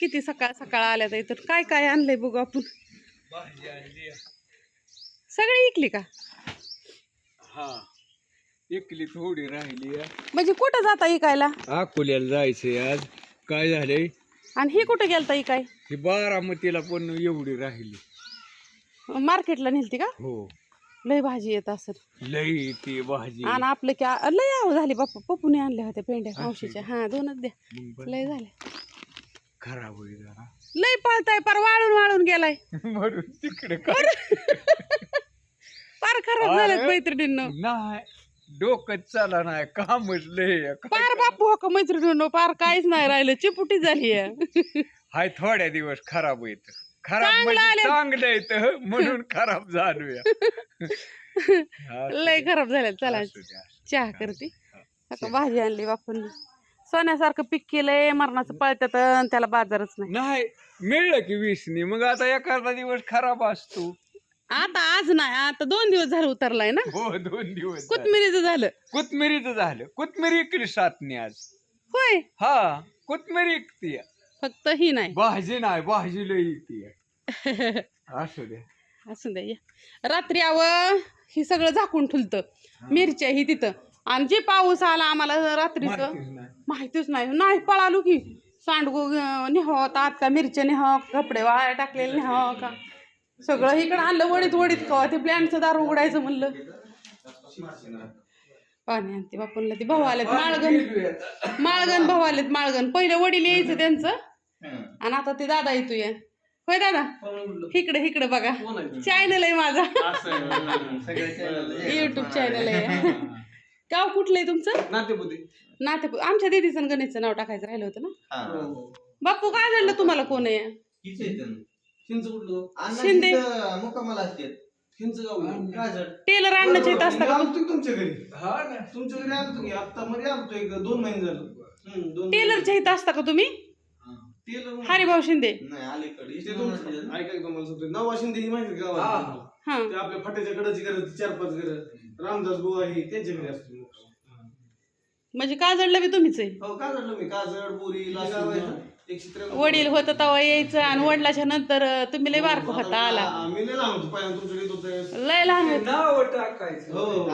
किती सकाळ सकाळ आल्या तर इथं काय काय आणलंय बघू आपण? भाजी आणली. सगळी इकली का? हा. एकली थोडी राहिली म्हणजे कुठं जाता इकायला? अकोल्याला जायचंय आज. काय झालंय? आणि ही कुठं गेलता इकाय? ही बारामतीला पण एवढी राहिली. मार्केटला नेलती का? हो. लय भाजी येत असेल. लई ती भाजी. आणि आपलं की आ- लय आव झाली बाप्पा. पप्पूने आणल्या होत्या पेंड्या मावशीच्या. हा दोनच द्या. मग बरं. लय झाले खराब होईल जरा. लय पळताय पार वाळून वाळून गेलाय. म्हणून तिकडे पार खराब अरे. मैत्रिणींनो. नाही डोकं चला नाही कामच लय पार बापू हो का मैत्रिणींनो पार काहीच नाही राहिलं चिपुटी झाली. हाय थोड्या दिवस खराब येत खराब चांगलं म्हणजे आले. चांगलं येत म्हणून खराब झालूया लय खराब झाल्यात चला. चहा करते. आता भाजी आणली बापूंनी. सोन्यासारखं पीक केलंय मरणाचं पळत्यात अन त्याला बाजारच नाही. नाही मिळलं की वीसनी मग आता एखादा दिवस खराब असतो. आता आज नाही आता दोन दिवस झालं उतरलाय ना. हो दोन दिवस. कोथमिरीचं झालं. कोथमिरीचं झालं. कोथमिरी इकली सातनी आज. होय? हा कोथमिरी इकती फक्त ही नाही. भाजी नाही भाजी लई इकती असू दे. असू द्या या. रात्री आव ही सगळं झाकून ठुलतं. मिरच्या ही तिथं. आणि जे पाऊस आला आम्हाला रात्रीचं माहितीच नाही. नाही. पळालो की सांडगो नेहो तात का मिरच्या नेहो कपडे वाळायला टाकलेले नेहो का? सगळं इकडं आणलं वडीत वडीत कवा ते प्लॅनचं दार उघडायचं म्हणलं. पाणी आणते बापूनला ते भाऊ आलेत माळगण. माळगण भाऊ आलेत माळगण. पहिलं वडील यायचं त्यांचं. आणि आता ते दादा येतोय. होय दादा? इकडे इकडे बघा. चॅनल आहे? माझा. युट्यूब चॅनल आहे. गाव कुठलं आहे तुमचं? नाते आमच्या दिदीचं आणि गणेशचं नाव टाकायचं राहिलं होतं ना? बापू काय झालं तुम्हाला कोण आहे? शिंदे. मुकामाला असते. गाजर टेलर आणण्याच्या इथं असता का आलतो की तुमच्या घरी? हा ना. तुमच्या घरी आलतो की आता मध्ये आलतो एक दोन महिने झालं. हम्म, दोन टेलरच्या इथं असता का तुम्ही? टेलर हरिभाऊ शिंदे. नाही अलीकडे. इथे तुमचं ऐका की तुम्हाला सांगतो. नवा शिंदे ही माहिती का गावात? हा. ते आपल्या फाट्याच्या कडाची घरं चार पाच घरं रामदास बुवा आहे त्यांच्या घरी असतो. म्हणजे काजळला बी तुम्हीच आहे. हो का झालं मी. काजळ बोरी लासूर एकशे त्रेपन्न. वडील होतं तेव्हा यायचं आणि वडिलाच्या नंतर तुम्ही लय बारक होता आला. हा, मी लय लहान होतो पहिल्यांदा तुमच्याकडे येत होतो लय लहान होत. नाव टाकायचं. हो.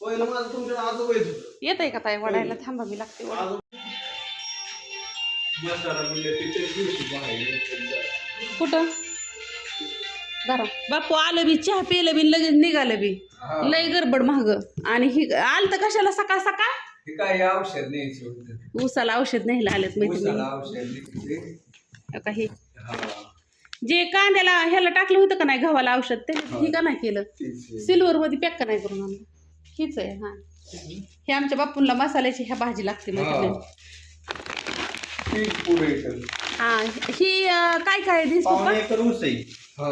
पहिलं माझं तुमच्याकडे आजोबा येत होतं. येत आहे का ताई? वडायला थांबा मी लागते वडायला. आजोबा म्हातारा म्हणलं तिथे दिवशी बाहेर कुठं? बरं बापू आलं बी चहा पिलं बी लगेच निघालं बी. लय गडबड महाग. आणि ही आलं तर कशाला सकाळ सकाळ? हे काय औषध न्यायचं होतं. उसाला औषध न्यायला आलेत उसाला माहिती औषध न्यायचे. काही हा? जे कांद्याला ह्याला टाकलं होतं का नाही गव्हाला औषध ते ही. का नाही केलं. तेच आहे. सिल्वर मध्ये पॅक का नाही करून आणलं? हीच आहे हा. हे आमच्या बापूंला मसाल्याची ह्या भाजी लागते पुढे येतं. हा ही अं, काय काय दिस पावणे एकर ऊस आहे. हा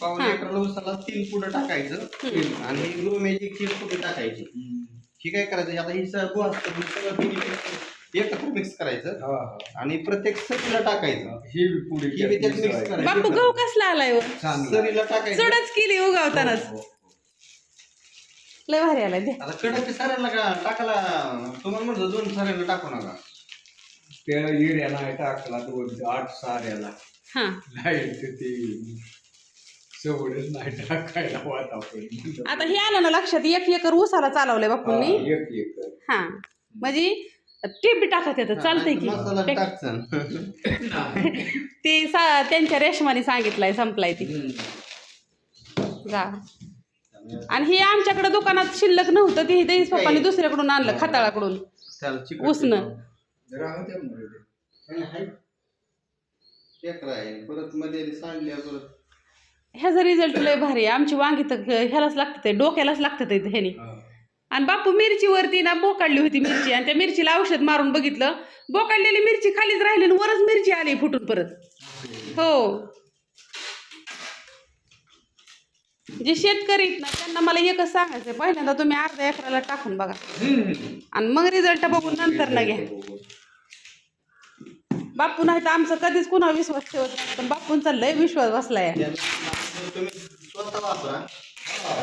पावणे हा. एकर ऊसाला तीन फुटं टाकायचं. आणि ग्रो मॅजिक तीन फुटं टाकायची. ही काय करायचं आता ही सर्व असतं ही सगळं एकत्र मिक्स करायचं. हा, हा. आणि प्रत्येक सरीला टाकायचं. ही बी पुढे ही बी त्यात मिक्स बापू गहू कसला आलाय व? चांगलं. सरीला टाकायचं. चुडच केली उगावतानाच हो, हो. लय भारी आलाय आता कडक साऱ्याला का टाकायला तुम्हाला म्हणतो दोन साऱ्याला टाकू नका. टाकला दोन आठ साऱ्याला हा. नाही तर ते सवडच नाही टाकायला वातावरण. आता हे आलं ना लक्षात एक एकर उसाला चालवलंय बापूंनी. एक एकर. हा. म्हणजे टेप बी टाकत येतं चालतंय की. ते सा त्यांच्या रेशमाने सांगितलंय संपलाय ती. जा. आणि हे आमच्याकडे दुकानात शिल्लक नव्हतं ते पप्पाने दुसऱ्याकडून आणलं खताळाकडून. उसनं. राहू द्या मरू दे. एकर आहे परत मध्ये सांडल्या परत. ह्याचा रिझल्ट लय भारी आहे. आमची वांगी तर ह्यालाच लागतं ते डोक्यालाच लागतं ते ह्यानी. हा. आणि बापू मिरचीवरती ना बोकाडली होती मिरची आणि त्या मिरचीला औषध मारून बघितलं. बोकाडलेली मिरची खालीच राहिली आणि वरच मिरची आली फुटून परत. हो. जे शेतकरी आहेत ना त्यांना मला एकच सांगायचं पहिल्यांदा तुम्ही अर्ध्या एकराला टाकून बघा. आणि मग रिझल्ट बघून नंतर ना घ्या. बापू नाही तर आमचा कधीच कुणा विश्वास ठेवत नाही पण बापूंचा लय विश्वास बसलाय तुम्ही स्वतः वापरा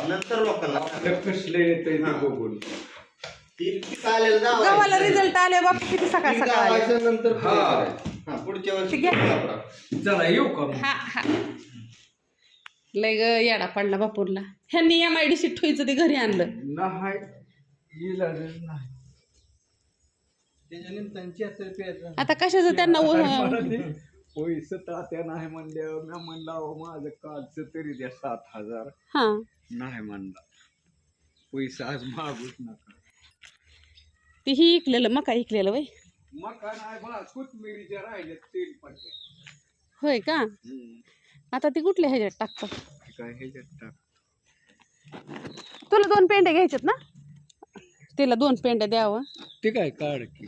नंतर लोकांना. गव्हाला रिझल्ट आले बापू किती सकाळ सकाळ आले नंतर हा. हा, पुढच्या वर्षी ठीक आहे. वापरा. चला येऊ का मग? हा हा लय ग येडा पडला बापूरला ह्यांनी एम आय डी सी ठोईचं ते घरी आणलं नाही इलाजच नाही आता कशाचं त्यांना पैसे तात्या नाही म्हणल्यावर मी म्हणलं माझं कालचं तरी द्या सात हजार. हा. नाही म्हणला. पैसा आज मागूच नका. ती ही इकलेलं मका इकलेलं वय. मका नाही बा कोथमिरीच्या राहिले तेल पडले. होय का? आता ती कुठल्या ह्याच्यात टाकतो काय ह्याच्यात टाक. तुला दोन पेंड्या घ्यायच्यात ना? तिला दोन पेंड्या द्यावं. ते काय काढ की.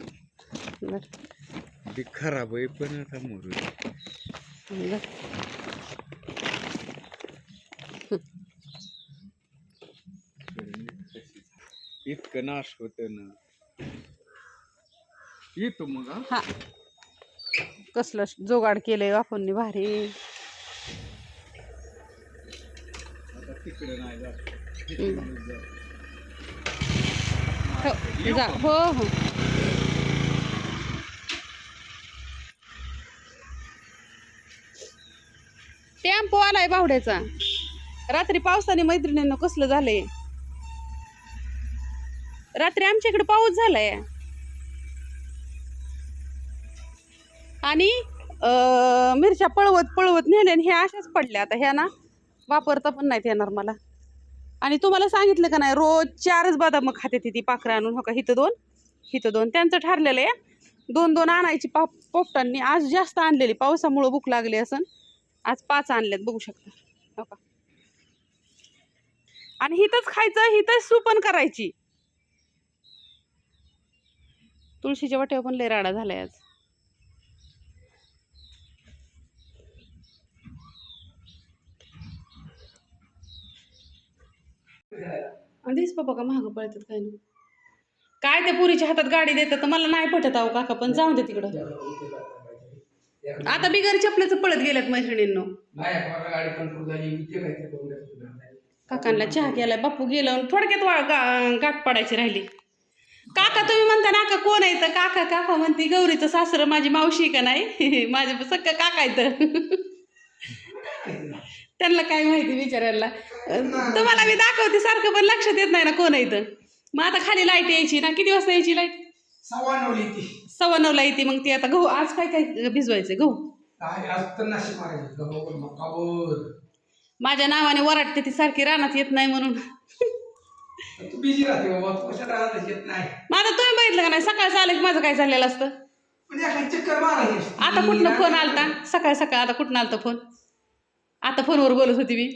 ते खराब आहे पण आता मरू. इतकं नाश होत ना. येतो मग हा? कसलं जोगाड केलंय आपण भारी. तिकडे नाही. हो जा हो हो. टेम्पो आलाय बावड्याचा रात्री पावसाने मैत्रिणींना कसलं झालंय? रात्री आमच्या इकडे पाऊस झालाय. आणि मिरच्या पळवत पळवत नेल्या आणि ह्या अशाच पडल्या. आता ह्या ना वापरता पण नाहीत येणार मला. आणि तुम्हाला सांगितलं का नाही रोज चारच बदाम खाते ती पाखरं आणून. हो का? हिथं दोन हिथं दोन. त्यांचं ठरलेलं आहे. दोन दोन आणायची पा पोपटांनी आज जास्त आणलेली. पावसामुळं भूक लागली असं आज पाच आणलेत बघू शकता. हो का? आणि हिथंच खायचं हिथंच सुपन करायची. तुळशीच्या वाट्यावर पण लय राडा झालाय आज. आधीच बाबा का महाग पळतात काय नाही. काय ते पुरीच्या हातात गाडी देतात तर मला नाही पटत आहो काका पण जाऊन दे तिकडं. आता बिगर चपल्याचं पळत गेल्यात मैत्रिणींनो. काकांना चहा केलाय बापू गेला आणि थोडक्यात वा गा- गाठ पडायची राहिली. काका तुम्ही म्हणता ना का कोण आहे तर काका काका म्हणते गौरीचं सासरं माझी मावशी का नाही? माझे सक्क काका आहेत. त्यांना काय माहिती विचारायला. तुम्हाला मी दाखवते सारखं पण लक्षात येत नाही ना कोण आहे तर मग आता खाली लाइट यायची ना किती वाजता यायची लाइट? सव्वा ती सव्वा नऊला येते मग ती आता गहू आज काय काय भिजवायचं गहू? काय आज तर नाशिक मारायचं गबावर मकावर माझ्या नावाने वराटते ती सारखी रानात येत नाही म्हणून. तू बिझी राहते बाबा तू कशाला राहत येत नाही. माझं तुम्ही बघितलं का नाही? सकाळचं आलं की माझं काय चाललेलं असतं? पण एखादी चक्कर मारायची आता कुठनं फोन आलता? सकाळ सकाळ आता कुठनं आलता फोन आता फोनवर बोलत होती मी.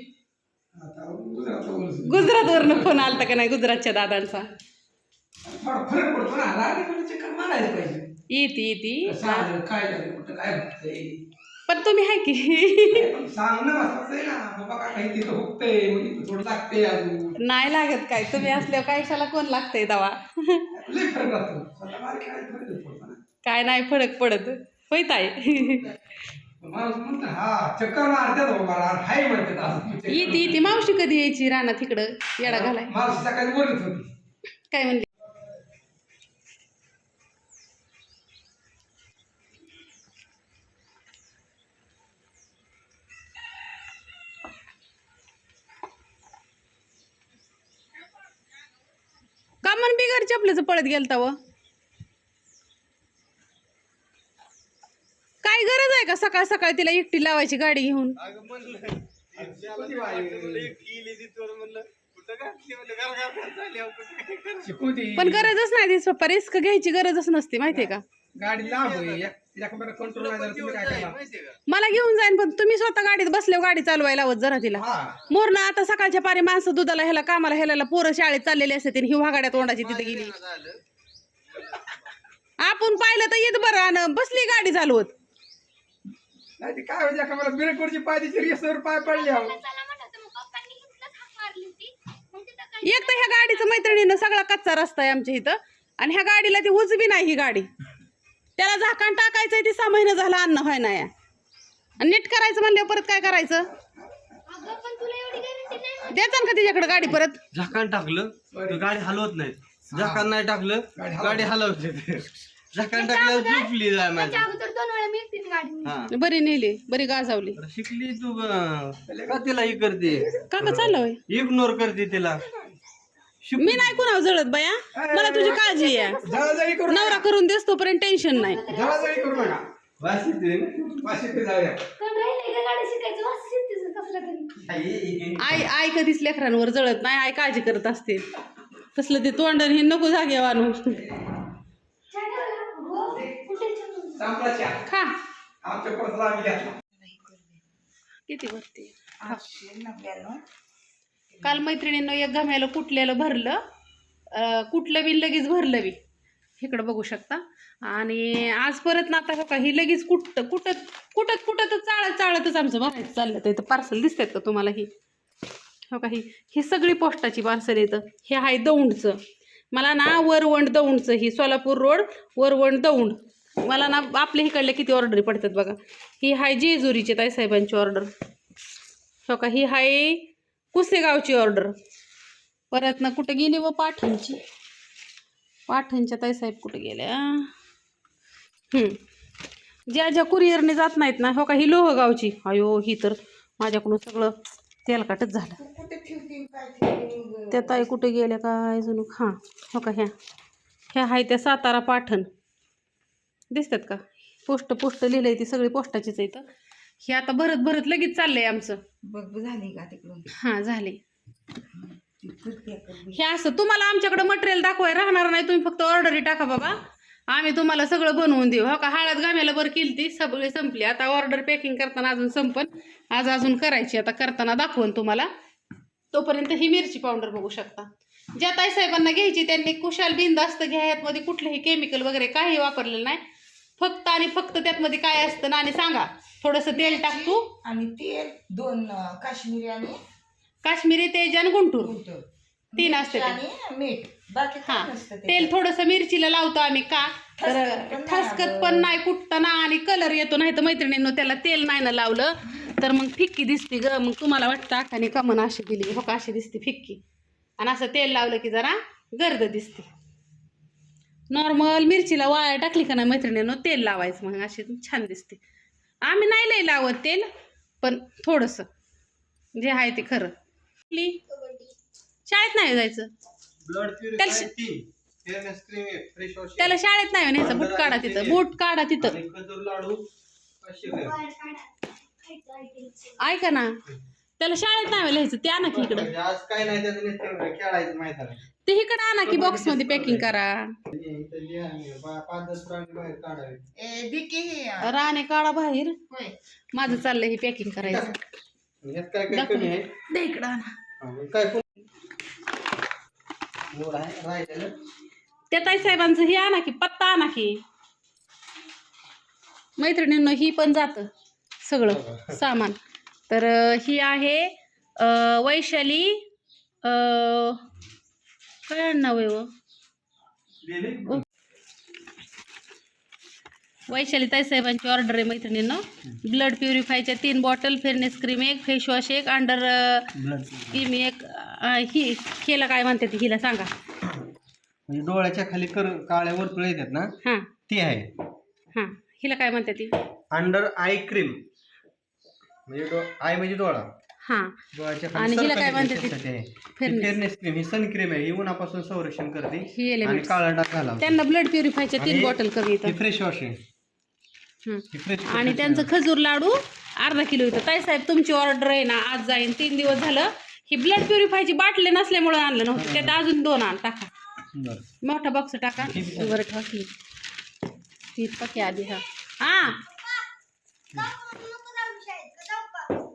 आता गुजरातला बोलतो. गुजरातवरनं फोन आलता का नाही? गुजरातच्या दादांचा. थोडा फरक पडतो ना. पण चक्कर मारायला पाहिजे. येते येते. काय झालं कुठं काय होतंय. पण तुम्ही आहे की? पण सांगणं महत्वाचं आहे ना. बाबा काय काही तिथं हुकतंय मग इथं थोडं लागतंय अजून. नाही लागत काय. तुम्ही असल्यावर काय कशाला कोण लागतंय दवा लय फरक राहतो स्वतः बारीक काय फरक पडतो ना. काय नाही फरक पडत. होय ताई? माणूस म्हणतो हा चक्कर मारतात बाबा रान हाय म्हणतात असं. येते येते. मावशी कधी यायची रानात इकडं? येडा घालाय. माणूस सकाळी बोलत होती. काय म्हणली का बिगर चपल्याचं पळत गेलता व. काय गरज आहे का सकाळ सकाळ तिला एकटी लावायची गाडी घेऊन? कुठं कुठं पण गरजच नाही पप्पा रिस्क घ्यायची गरजच नसते माहितीये का? गाडी लांब आहे एखाद्या कंट्रोल नाही झालं तुम्ही काय करणार? माहितीये का? मला घेऊन जाईन पण तुम्ही स्वतः गाडीत बसल्यावर गाडी चालवायला लावत जरा तिला. हा. मोरना आता सकाळच्या पारी माणसं दुधाला ह्याला कामाला ह्याला पोरं शाळेत चाललेली असते ही वागाड्या तोंडाची तिथे गेली. झालं. आपण पाहिलं तर येत बरं आणि बसली गाडी चालवत. नाही ते काय म्हणजे का मला रेसवर पाय पडले अहो. एक तर ह्या गाडीचं मैत्रिणीनं सगळा कच्चा रस्ता आहे आमच्या इथं आणि ह्या गाडीला ती उजवी नाही ही गाडी. त्याला झाकण टाकायचंय ती सहा महिने झालं अन्न व्हाय नाही. आणि नीट करायचं म्हणल्यावर परत काय करायचं? द्यायचं का तिच्याकडे गाडी परत? झाकण टाकलं तर गाडी हलवत नाही. झाकण नाही टाकलं गाडी हलवते झाकण टाकल्यावर झोपली जाय माझी. हा. बरी नेली बरी गाजावली. शिकली तू ग. का तिला हे करते? काका चाललं होय इग्नोर करते तिला. मी नाही कुणावर जळत बाया. मला तुझी काळजी आहे. जळाजळी करू नवरा करून देस तोपर्यंत टेन्शन नाही. जळाजळी करू नका. वास येते ना? वाशित जाऊया. पण राहिले का गाडी शिकायचं? वास येते कसला तरी? आई, आई आई. कधीच लेकरांवर जळत नाही. आई काळजी करत असते. तसलं ते तोंडण हे नको जागे ठेवला? हो खा. आमच्या परतला आम्ही घेतला किती भरते काल मैत्रिणीनं एक गम्याला कुटलेलं भरलं कुठलं बी लगेच भरलं बी. इकडं बघू शकता. आणि आज परत ना आता हो का ही लगेच कुठत कुठत कुठत कुठत चाळत चाळतच आमचं भरायचं चाललं तर इथं पार्सल दिसतात का तुम्हाला ही? हो का ही? ही सगळी पोस्टाची पार्सल येतं हे आहे दौंडचं. मला ना वरवंड दौंडचं ही सोलापूर रोड वरवंड दौंड. मला ना आपल्या इकडल्या किती ऑर्डरी पडतात बघा. ही हाय जेजुरीची ताईसाहेबांची ऑर्डर हो का ही हाय कुसेगावची ऑर्डर परत ना कुठं गेली व पाठणची? पाठणच्या ताईसाहेब कुठं गेल्या? ज्या ज्या कुरिअरने जात नाहीत ना हो का ही लोहगावची अयो ही तर माझ्याकडून सगळं तेलकाटच झालं. त्या ताई कुठे गेल्या काय जणू हां हो का ह्या. ह्या आहे त्या सातारा पाठण. दिसतात का? पोस्ट पोस्ट लिहिलंय ती सगळी पोस्टाचीच आहे तर हे आता भरत भरत लगेच चाललंय आमचं. बघ झाली का तिकडून? हां झाले. हे असं तुम्हाला आमच्याकडे मटेरियल दाखवाय राहणार नाही तुम्ही फक्त ऑर्डरी टाका बाबा. आम्ही तुम्हाला सगळं बनवून देऊ. हो का? हळद घाम्याला बरं केली ती सगळी संपली. आता ऑर्डर पॅकिंग करताना अजून संपन. आज अजून करायची. आता करताना दाखवून तुम्हाला. तोपर्यंत ही मिरची पावडर बघू शकता. ज्या ताईसाहेबांना घ्यायची त्यांनी कुशाल बिंदास्त घ्या यातमध्ये कुठलंही केमिकल वगैरे काही वापरलेलं नाही. फक्त आणि फक्त त्यातमध्ये काय असतं ना आणि सांगा. थोडंसं तेल टाक तू. आणि तेल दोन अं, काश्मीरी आणि काश्मीरी तेज आणि गुंटूर. गुंट. तीन असते ते. आणि मीठ. बाकी हा. नसतं. तेल थोडंसं मिरचीला लावतो आम्ही का? तर ठसकत पण नाही ठसकत अगं. पण नाही कुठताना आणि कलर येतो. नाही तर मैत्रिणींनो त्याला तेल नाही ना लावलं. तर मग फिक्की दिसते ग. मग तुम्हाला वाटतं आखाने कमन अशी दिली हो का अशी दिसते फिक्की? आणि असं तेल लावलं की जरा गर्द दिसते. नॉर्मल मिरचीला वाया टाकली का नाही मैत्रिणींनो तेल लावायचं मग अशी छान दिसते. आम्ही नाही लई लावत तेल पण थोडंसं. जे आहे ते खरं. ली. शाळेत नाही जायचं? ब्लड त्याला शाळेत नाही न्यायचं बूट काढा तिथं बूट काढा तिथं. ऐका ना. त्याला शाळेत नाही लिहायचं ते आणा की इकडं. ते इकडं आणा की बॉक्समध्ये पॅकिंग करा. ए, दे की हे, अं, राणे काढा बाहेर. होय. माझं चाललंय हे पॅकिंग करायचं. आणि ह्यात काय काय दाखव. कमी आहे? दे इकडं आणा. हा, मग काय कोण- एवढं आहे राहिलेलं. त्या ताई साहेबांचं हे आणा की पत्ता आणा की. मैत्रिणींना ही पण जातं सगळं सामान. तर अं, ही आहे अं, वैशाली अं, काय नाव आहे व? वैशाली ताईसाहेबांची ऑर्डर आहे मैत्रिणींना. ब्लड प्युरिफायच्या तीन बॉटल फेअरनेस क्रीम एक फेस वॉश एक अंडर क्रीम एक अं, ही हिला काय म्हणते ती हिला सांगा. म्हणजे डोळ्याच्या खाली कर काळ्या वर्तुळ येतात ना? हां. ती आहे. हां. हिला काय म्हणते ती? अंडर आय क्रीम म्हणजे डो आय म्हणजे डोळा. हां. डोळ्याच्या आणि हिला काय म्हणते ती? फेअरनेस फेअरनेस क्रीम ही सन क्रीम आहे. ही उन्हापासून संरक्षण करते. ही आणि एलिमेंट काळा डाग घाला. त्यांना ब्लड प्युरिफायच्या तीन आणि बॉटल कमी ही येतात फ्रेश वॉश आहे. हं. ही आणि त्यांचं खजूर लाडू अर्धा किलो येतं ताईसाहेब तुमची ऑर्डर आहे ना आज जाईन. तीन दिवस झालं. ही ब्लड प्युरिफायची बाटली नसल्यामुळं आणलं नव्हतं. त्यात अजून दोन आण टाका. बरं. मोठा बॉक्स टाका. बरं ठेवा की. ती आधी हा. हा.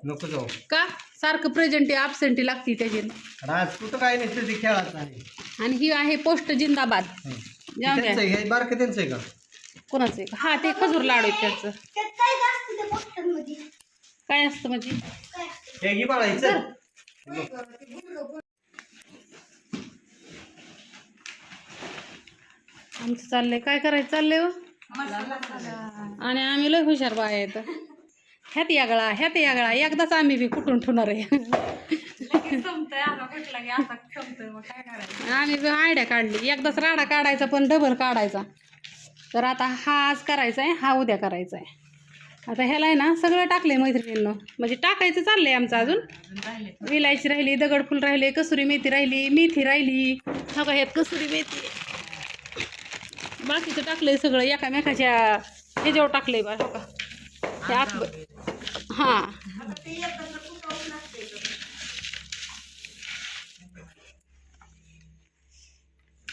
नको जाऊ. का? सारखं प्रेझेंटी absentee लागती त्याची. राज कुठं काय नसतं ते खेळात नाही. आणि ही आहे पोस्ट जिंदाबाद. हं. जाऊ त्यांचं हे बारकं त्यांचं आहे का? कोणाचं आहे? हा ते खजूर लाडू आहेत त्यांचं. त्यात काय असतं त्या पोस्टरमध्ये? काय असतं म्हणजे? काय असतं? हे घे बाळायचं. आमचं चाललंय. काय करायचं चाललंय हो? आणि आम्ही लय हुशार बाया आहेत. ह्यात यागळा ह्यात यागळा एकदाच आम्ही बी कुठून ठेवणार आहे? आम्ही बी आयडिया काढली एकदाच राडा काढायचा पण डबल काढायचा. तर आता हा आज करायचा आहे हा उद्या करायचा आहे आता ह्याला आहे ना सगळं टाकलंय मैत्रिणींनं. म्हणजे टाकायचं चाललंय आमचं अजून. विलायची राहिली दगडफूल राहिले कसुरी मेथी राहिली मेथी राहिली. हा का ह्यात कसुरी मेथी. बाकीचं टाकलंय सगळं एकामेकाच्या ह्याच्यावर टाकलंय बा हो का हे आत हां.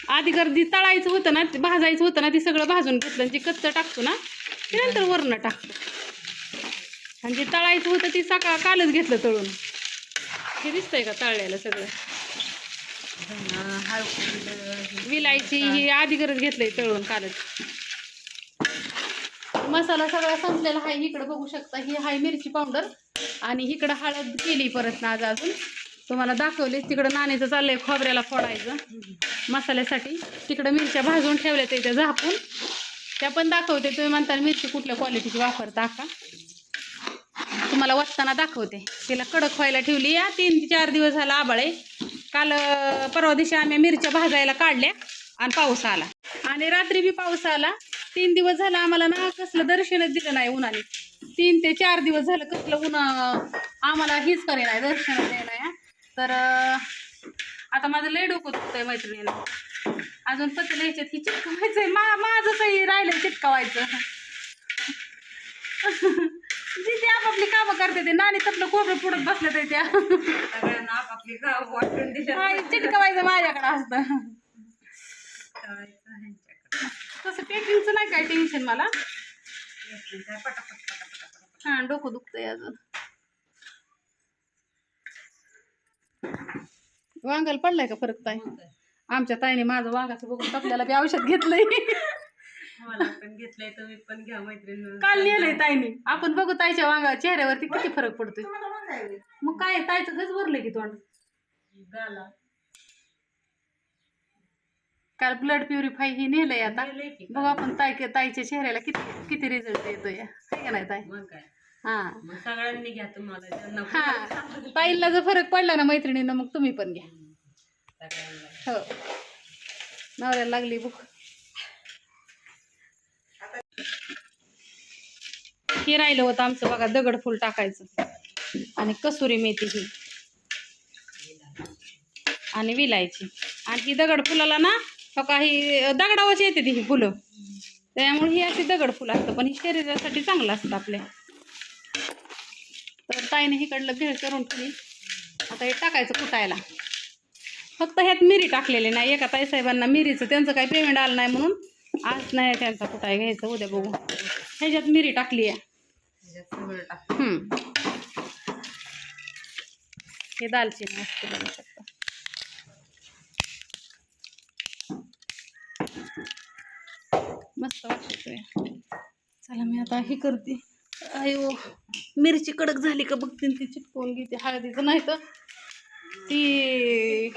आधी गर्दी तळायचं होतं ना भाजायचं होतं ना ते सगळं भाजून घेतलं आणि जे कच्चं टाकतो ना ते नंतर वरनं टाकतो. आणि जे तळायचं होतं ते सकाळ कालच घेतलं तळून. हे दिसतंय का तळलेलं सगळं? विलायची ही आधी गरज घेतलंय तळून कालच. मसाला सगळा संपलेला आहे. इकडं बघू शकता ही हाय मिरची पावडर. आणि इकडं हळद केली परत ना आज अजून. तुम्हाला दाखवले तिकडं नाण्याचं चाललंय खोबऱ्याला फोडायचं. मसाल्यासाठी तिकडं मिरच्या भाजून ठेवल्या त्या झाकून. त्या पण दाखवते तुम्ही म्हणता मिरची कुठल्या क्वालिटीची वापरता का? तुम्हाला वाचताना दाखवते. तिला कडक व्हायला ठेवली. या तीन ते चार दिवस झाला आबाळ आहे. काल परवा दिवशी आम्ही मिरच्या भाजायला काढल्या आणि पाऊस आला. आणि रात्री बी पाऊस आला. तीन दिवस झाला आम्हाला ना कसलं दर्शनच दिलं नाही उन्हाने. तीन ते चार दिवस झालं कसलं अं, आम्हाला हीच करे नाही दर्शनच द्यायला या तर आता माझं लय डोकं दुखतंय मैत्रिणीनं. अजून पत्र ह्याच्यात ही चिटकवायचंय मा माझं काही राहिलं चिटकवायचं जिथे आपापली कामं करते ते नानी तपलं कोबरं पुढत बसले ते त्या. सगळ्यांना आपापली वाटून चिटकवायचं माझ्याकडे असतं. तसं पेकिंगचं नाही काय टेन्शन मला. हा डोकं दुखतंय अजून. वांगाला पडलाय का फरक ताई? आमच्या ताईने माझं वांगाचं बघून आपल्याला बी औषध घेतलंय. मला पण घेतलंय तुम्ही पण घ्या मैत्रीण काल नेलंय ताईने. आपण बघू ताईच्या वांगा चेहऱ्यावरती किती फरक पडतोय. मग काय ताईचं गज भरलंय की तोंड? गाला काल ब्लड प्युरिफाय ही नेलंय आता. बघू आपण ताई ताईच्या चेहऱ्याला किती किती रिझल्ट येतोय. हाय का नाही ताई? मग काय? हा. मग सगळ्यांनी घ्या तुम्हाला ज्यांना हा. ताईला जर फरक पडला ना मैत्रिणीनं मग तुम्ही पण घ्या. सगळ्यांना. हो. नवऱ्याला लागली बुक हे राहिलं होतं आमचं बघा दगड फुल टाकायचं. आणि कसुरी मेथी ही. आणि विलायची. आणि ही दगड फुलाला ना हो का ही दगडावरची येते ती ही फुलं. त्यामुळे ही अशी दगड फुलं असतं पण ही शरीरासाठी चांगलं असतं आपल्या. तर ताईने हिकडलं भेळ करून ठेवली. आता हे टाकायचं कुटायला. फक्त ह्यात मिरी टाकलेली नाही. एका ताईसाहेबांना मिरीचं त्यांचं काही पेमेंट आलं नाही म्हणून आज नाही त्यांचा कुटाय घ्यायचं. उद्या बघू. ह्याच्यात मिरी टाकली आहे. हे दालचिनी असते बघू शकता. मस्त वाटतोय. चला मी आता हे करते. अयो मिरची कडक झाली का बघते ती चिटकवून घेते हळदीचं नाही तर ती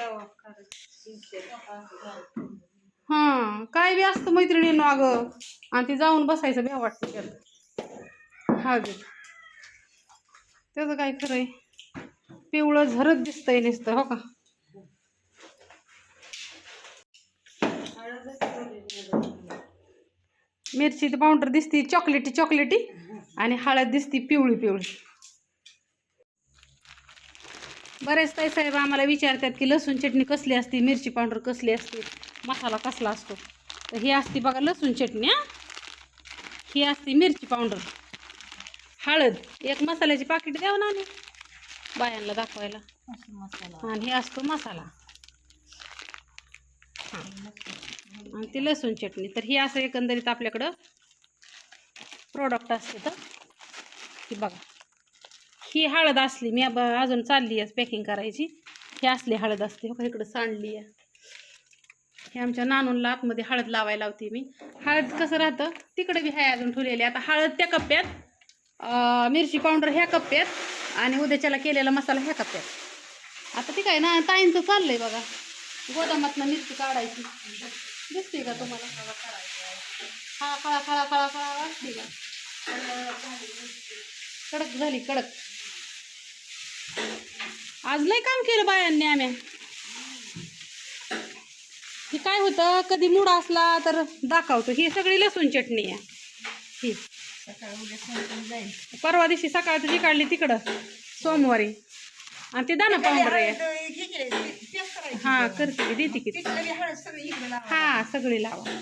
हां काय बी असतं मैत्रिणीनं अगं. आणि ती जाऊन बसायचं बी वाटतं त्याला. हळदी त्याचं काय खरंय? पिवळं झरत दिसतंय नुसतं हो का? मिरची पावडर दिसती चॉकलेटी चॉकलेटी आणि हळद दिसती पिवळी पिवळी. बरेच ताई साहेब आम्हाला विचारतात की लसूण चटणी कसली असते मिरची पावडर कसली असते? मसाला कसला असतो? तर ही असते बघा लसूण चटणी हा. ही असते मिरची पावडर. हळद. एक मसाल्याची पाकिट द्यावं ना आणि बायांना दाखवायला. आणि हे असतो मसाला. हां. आणि ती लसूण चटणी. तर ही असं एकंदरीत आपल्याकडं प्रोडक्ट असते तर. ती बघा. ही हळद असली मी अजून चालली आहे पॅकिंग करायची. ही असली हळद असते. हो इकडं सांडली आहे. हे आमच्या नानूनला आतमध्ये हळद लावायला लावते मी. हळद कसं राहतं? तिकडे बी आहे अजून ठेवलेली आता हळद त्या कप्प्यात मिरची पावडर ह्या कप्प्यात आणि उद्याच्याला केलेला मसाला ह्या कप्प्यात. आता ती काय ना ताईंचं चाललंय बघा. गोदामातनं मिरची काढायची. दिसते का तुम्हाला? हा खळा खळा खळा खळा वाटते का कडक झाली कडक. आज लय काम केलं बायांनी आम्ही. हे काय होतं कधी मूड असला तर दाखवतो. ही सगळी लसूण चटणी आहे. ही. परवा दिवशी सकाळ तुझी काढली तिकडं सोमवारी. आणि ते दाना पावडर आहे. हा करते की देते किती हा सगळी लावा.